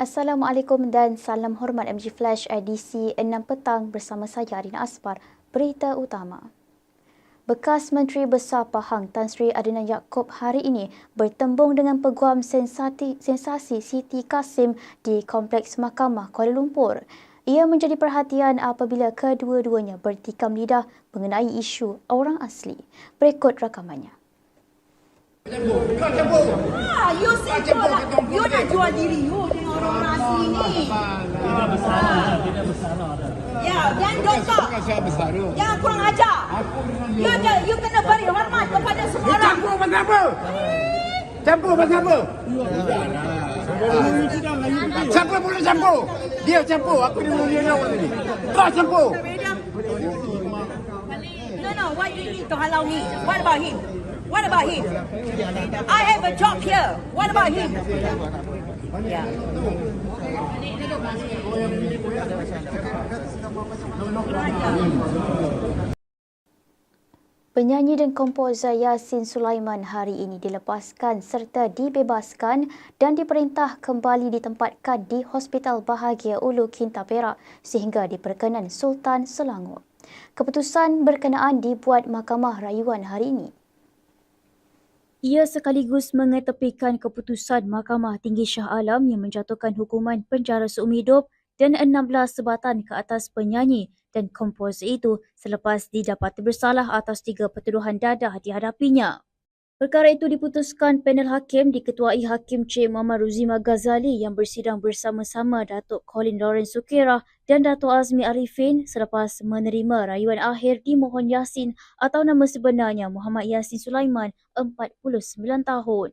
Assalamualaikum dan salam hormat MG Flash edisi 6 petang bersama saya Arina Aspar. Berita utama. Bekas Menteri Besar Pahang Tan Sri Adnan Yaakob hari ini bertembung dengan peguam sensati, sensasi Siti Kasim di Kompleks Mahkamah Kuala Lumpur. Ia menjadi perhatian apabila kedua-duanya bertikam lidah mengenai isu orang asli. Berikut rakamannya. Ah, you simple lah. You nak jual diri you orang-orang asli ni. Kita besar kita besar. Ya, dan doktor. saya besar tu. Jangan kurang ajar. You, ada, you kena beri hormat kepada semua orang. Campur pasal apa? Campur pasal apa? Siapa boleh campur? Dia campur. Aku ni mulia dia orang tadi. Kau campur. No, no. Why you need to halau me? What about him? What about him? I have a job here. What about him? Yeah. Penyanyi dan komposer Yasin Sulaiman hari ini dilepaskan serta dibebaskan dan diperintah kembali ditempatkan di Hospital Bahagia Ulu Kinta Perak sehingga diperkenan Sultan Selangor. Keputusan berkenaan dibuat Mahkamah Rayuan hari ini. Ia sekaligus mengetepikan keputusan Mahkamah Tinggi Shah Alam yang menjatuhkan hukuman penjara seumur hidup dan 16 sebatan ke atas penyanyi dan komposer itu selepas didapati bersalah atas tiga pertuduhan dadah dihadapinya. Perkara itu diputuskan panel hakim diketuai Hakim Cik Muhammad Ruzima Ghazali yang bersidang bersama-sama Datuk Colin Lawrence Sukira dan Datuk Azmi Arifin selepas menerima rayuan akhir di Mohon Yasin atau nama sebenarnya Muhammad Yasin Sulaiman, 49 tahun.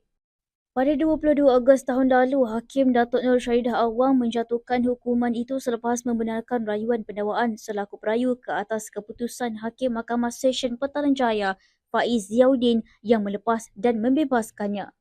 Pada 22 Ogos tahun lalu, Hakim Datuk Nur Syahidah Awang menjatuhkan hukuman itu selepas membenarkan rayuan pendakwaan selaku perayu ke atas keputusan Hakim Mahkamah Session Petaling Jaya Faiz Ziauddin yang melepas dan membebaskannya.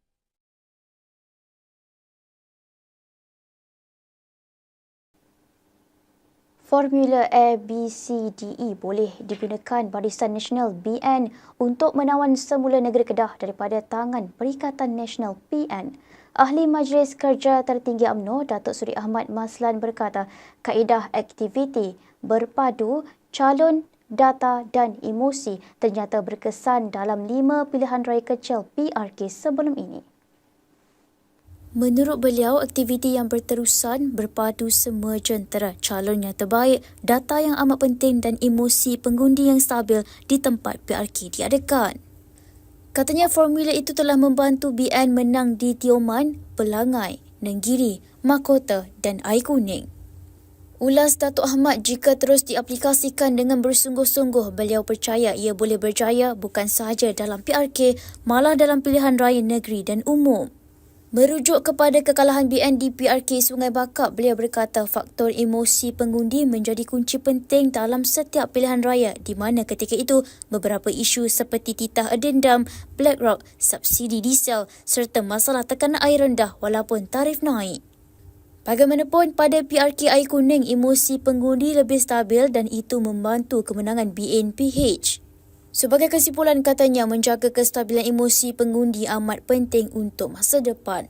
Formula Air BCDE boleh digunakan Barisan Nasional BN untuk menawan semula negeri Kedah daripada tangan Perikatan Nasional PN. Ahli Majlis Kerja Tertinggi UMNO, Datuk Suri Ahmad Maslan berkata, kaedah aktiviti berpadu calon data dan emosi ternyata berkesan dalam lima pilihan raya kecil PRK sebelum ini. Menurut beliau, aktiviti yang berterusan berpadu semua jentera calon yang terbaik, data yang amat penting dan emosi pengundi yang stabil di tempat PRK diadakan. Katanya formula itu telah membantu BN menang di Tioman, Pelangai, Nenggiri, Mahkota dan Air Kuning. Ulas Datuk Ahmad jika terus diaplikasikan dengan bersungguh-sungguh, beliau percaya ia boleh berjaya bukan sahaja dalam PRK, malah dalam pilihan raya negeri dan umum. Merujuk kepada kekalahan BN di PRK Sungai Bakap, beliau berkata faktor emosi pengundi menjadi kunci penting dalam setiap pilihan raya di mana ketika itu beberapa isu seperti titah adendam, BlackRock, subsidi diesel serta masalah tekanan air rendah walaupun tarif naik. Bagaimanapun, pada PRK Air Kuning, emosi pengundi lebih stabil dan itu membantu kemenangan BNPH. Sebagai kesimpulan katanya menjaga kestabilan emosi pengundi amat penting untuk masa depan.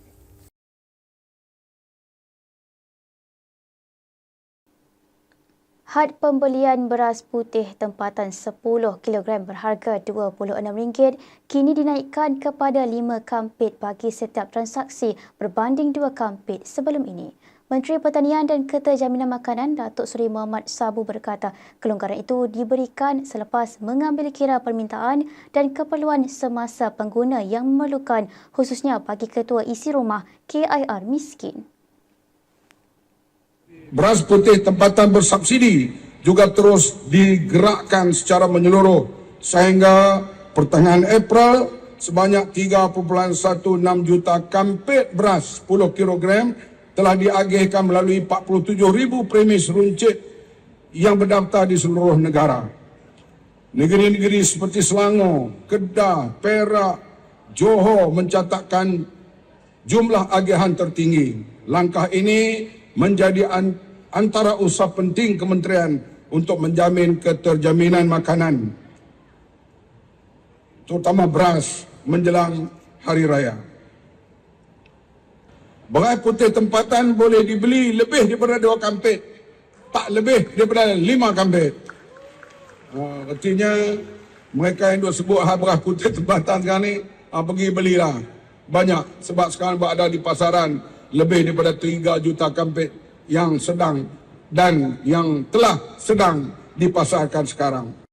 Had pembelian beras putih tempatan 10 kg berharga RM26 kini dinaikkan kepada 5 kampit bagi setiap transaksi berbanding 2 kampit sebelum ini. Menteri Pertanian dan Keterjaminan Makanan Datuk Seri Muhammad Sabu berkata kelonggaran itu diberikan selepas mengambil kira permintaan dan keperluan semasa pengguna yang memerlukan khususnya bagi ketua isi rumah KIR miskin. Beras putih tempatan bersubsidi juga terus digerakkan secara menyeluruh sehingga pertengahan April sebanyak 3.16 juta kampit beras 10 kilogram telah diagihkan melalui 47 ribu premis runcit yang berdaftar di seluruh negara. Negeri-negeri seperti Selangor, Kedah, Perak, Johor mencatatkan jumlah agihan tertinggi. Langkah ini menjadi antara usaha penting kementerian untuk menjamin keterjaminan makanan terutama beras menjelang hari raya. Beras putih tempatan boleh dibeli lebih daripada dua kampit. Tak lebih daripada lima kampit. Uh, artinya mereka yang duk sebut hal beras putih tempatan sekarang ni, uh, pergi belilah. Banyak sebab sekarang berada di pasaran lebih daripada 3 juta kampit yang sedang dan yang telah sedang dipasarkan sekarang.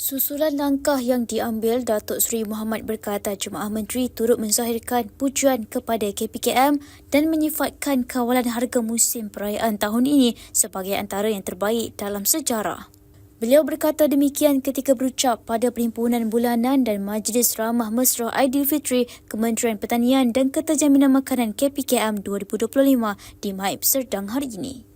Susulan langkah yang diambil, Datuk Seri Muhammad berkata Jemaah Menteri turut menzahirkan pujuan kepada KPKM dan menyifatkan kawalan harga musim perayaan tahun ini sebagai antara yang terbaik dalam sejarah. Beliau berkata demikian ketika berucap pada Perhimpunan Bulanan dan Majlis Ramah Mesra Aidilfitri Kementerian Pertanian dan Keterjaminan Makanan KPKM 2025 di Maib Serdang hari ini.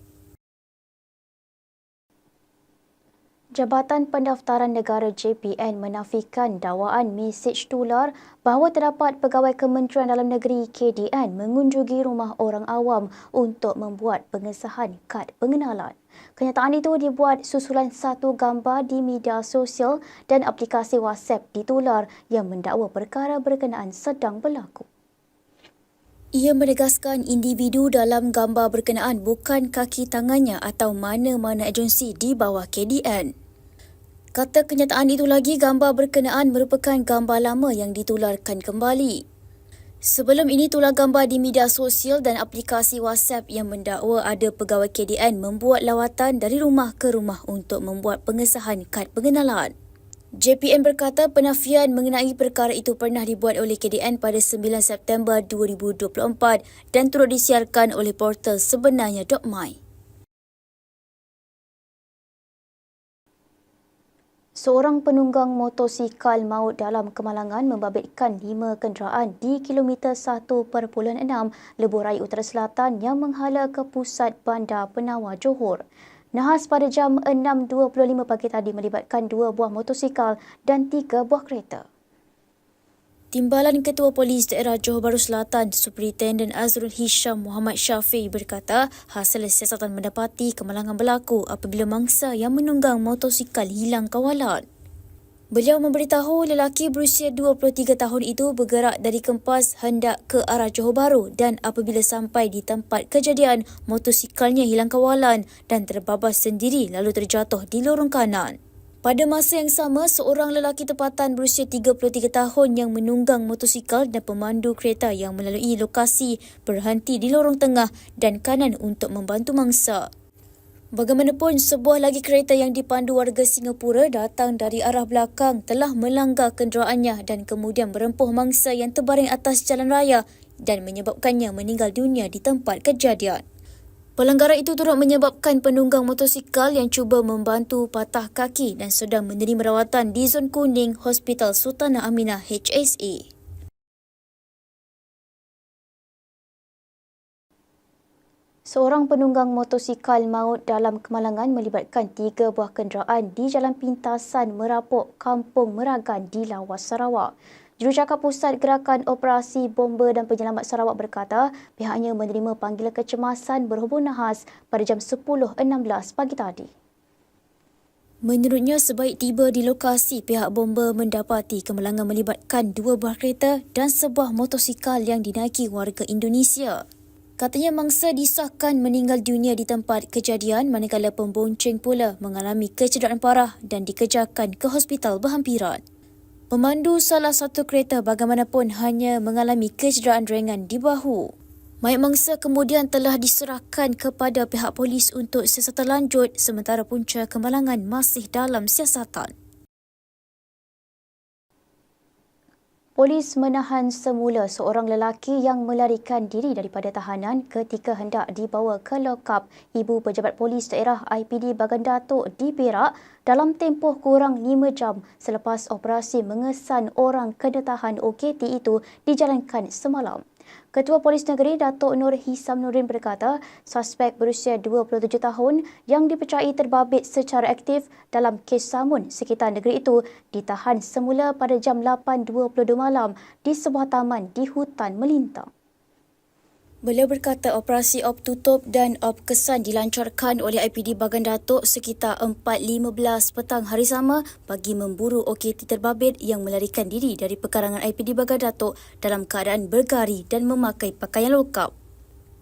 Jabatan Pendaftaran Negara JPN menafikan dakwaan mesej tular bahawa terdapat pegawai Kementerian Dalam Negeri KDN mengunjungi rumah orang awam untuk membuat pengesahan kad pengenalan. Kenyataan itu dibuat susulan satu gambar di media sosial dan aplikasi WhatsApp ditular yang mendakwa perkara berkenaan sedang berlaku. Ia menegaskan individu dalam gambar berkenaan bukan kaki tangannya atau mana-mana agensi di bawah KDN. Kata kenyataan itu lagi, gambar berkenaan merupakan gambar lama yang ditularkan kembali. Sebelum ini tular gambar di media sosial dan aplikasi WhatsApp yang mendakwa ada pegawai KDN membuat lawatan dari rumah ke rumah untuk membuat pengesahan kad pengenalan. JPN berkata penafian mengenai perkara itu pernah dibuat oleh KDN pada 9 September 2024 dan turut disiarkan oleh portal sebenarnya.my. Seorang penunggang motosikal maut dalam kemalangan membabitkan lima kenderaan di kilometer 1.6 Lebuh Raya Utara Selatan yang menghala ke pusat bandar penawar Johor. Nahas pada jam 6.25 pagi tadi melibatkan dua buah motosikal dan tiga buah kereta. Timbalan Ketua Polis Daerah Johor Bahru Selatan, Superintendent Azrul Hisham Muhammad Syafiq berkata hasil siasatan mendapati kemalangan berlaku apabila mangsa yang menunggang motosikal hilang kawalan. Beliau memberitahu lelaki berusia 23 tahun itu bergerak dari Kempas hendak ke arah Johor Bahru dan apabila sampai di tempat kejadian, motosikalnya hilang kawalan dan terbabas sendiri lalu terjatuh di lorong kanan. Pada masa yang sama, seorang lelaki tempatan berusia 33 tahun yang menunggang motosikal dan pemandu kereta yang melalui lokasi berhenti di lorong tengah dan kanan untuk membantu mangsa. Bagaimanapun, sebuah lagi kereta yang dipandu warga Singapura datang dari arah belakang telah melanggar kenderaannya dan kemudian berempuh mangsa yang terbaring atas jalan raya dan menyebabkannya meninggal dunia di tempat kejadian. Pelanggaran itu turut menyebabkan penunggang motosikal yang cuba membantu patah kaki dan sedang menerima rawatan di zon kuning Hospital Sultanah Aminah HSA. Seorang penunggang motosikal maut dalam kemalangan melibatkan tiga buah kenderaan di Jalan Pintasan Merapuk, Kampung Meragan di Lawas, Sarawak. Jurucakap Pusat Gerakan Operasi Bomba dan Penyelamat Sarawak berkata pihaknya menerima panggilan kecemasan berhubung nahas pada jam 10.16 pagi tadi. Menurutnya, sebaik tiba di lokasi, pihak bomba mendapati kemalangan melibatkan dua buah kereta dan sebuah motosikal yang dinaiki warga Indonesia. Katanya mangsa disahkan meninggal dunia di tempat kejadian manakala pembonceng pula mengalami kecederaan parah dan dikejarkan ke hospital berhampiran. Pemandu salah satu kereta bagaimanapun hanya mengalami kecederaan ringan di bahu. Mayat mangsa kemudian telah diserahkan kepada pihak polis untuk siasatan lanjut sementara punca kemalangan masih dalam siasatan. Polis menahan semula seorang lelaki yang melarikan diri daripada tahanan ketika hendak dibawa ke lokap Ibu Pejabat Polis Daerah IPD Bagan Datuk di Perak dalam tempoh kurang 5 jam selepas operasi mengesan orang kena tahan OKT itu dijalankan semalam. Ketua Polis Negeri Datuk Nur Hisam Nurin berkata, suspek berusia 27 tahun yang dipercayai terbabit secara aktif dalam kes samun sekitar negeri itu ditahan semula pada jam 8.22 malam di sebuah taman di hutan melintang. Beliau berkata operasi op tutup dan op kesan dilancarkan oleh IPD Bagan Datuk sekitar 4.15 petang hari sama bagi memburu OKT terbabit yang melarikan diri dari pekarangan IPD Bagan Datuk dalam keadaan bergari dan memakai pakaian lokap.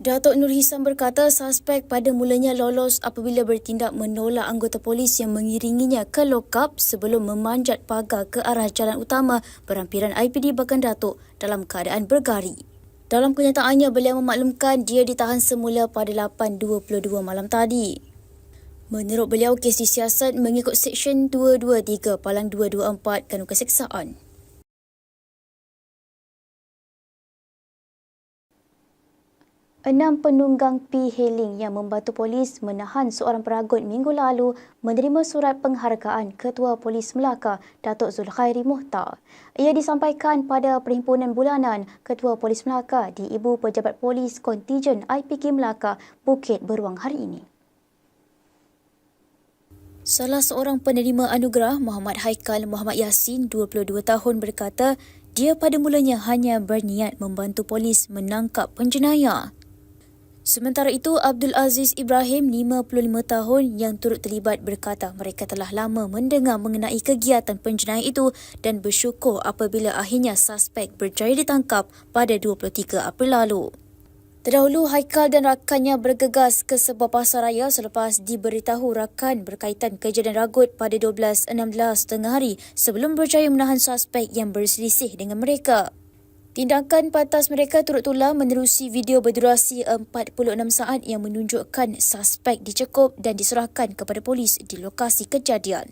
Datuk Nur Hisam berkata suspek pada mulanya lolos apabila bertindak menolak anggota polis yang mengiringinya ke lokap sebelum memanjat pagar ke arah jalan utama perampiran IPD Bagan Datuk dalam keadaan bergari. Dalam kenyataannya, beliau memaklumkan dia ditahan semula pada 8.22 malam tadi. Menurut beliau, kes disiasat mengikut Seksyen 223 Palang 224 Kanun Keseksaan. Enam penunggang P-Hailing yang membantu polis menahan seorang peragut minggu lalu menerima surat penghargaan Ketua Polis Melaka, Datuk Zulkhairi Muhtar. Ia disampaikan pada perhimpunan bulanan Ketua Polis Melaka di Ibu Pejabat Polis Kontijen IPK Melaka, Bukit Beruang hari ini. Salah seorang penerima anugerah Muhammad Haikal Muhammad Yasin 22 tahun berkata dia pada mulanya hanya berniat membantu polis menangkap penjenayah. Sementara itu, Abdul Aziz Ibrahim, 55 tahun yang turut terlibat berkata mereka telah lama mendengar mengenai kegiatan penjenayah itu dan bersyukur apabila akhirnya suspek berjaya ditangkap pada 23 April lalu. Terdahulu, Haikal dan rakannya bergegas ke sebuah pasar raya selepas diberitahu rakan berkaitan kejadian ragut pada 12.16 tengah hari sebelum berjaya menahan suspek yang berselisih dengan mereka. Tindakan pantas mereka turut tular menerusi video berdurasi 46 saat yang menunjukkan suspek dicekup dan diserahkan kepada polis di lokasi kejadian.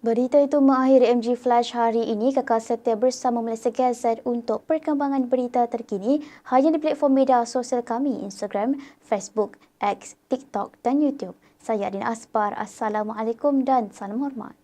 Berita itu mengakhiri MG Flash hari ini. Kekal setia bersama Malaysia Gazette untuk perkembangan berita terkini hanya di platform media sosial kami Instagram, Facebook, X, TikTok dan YouTube. Saya Adin Aspar. Assalamualaikum dan salam hormat.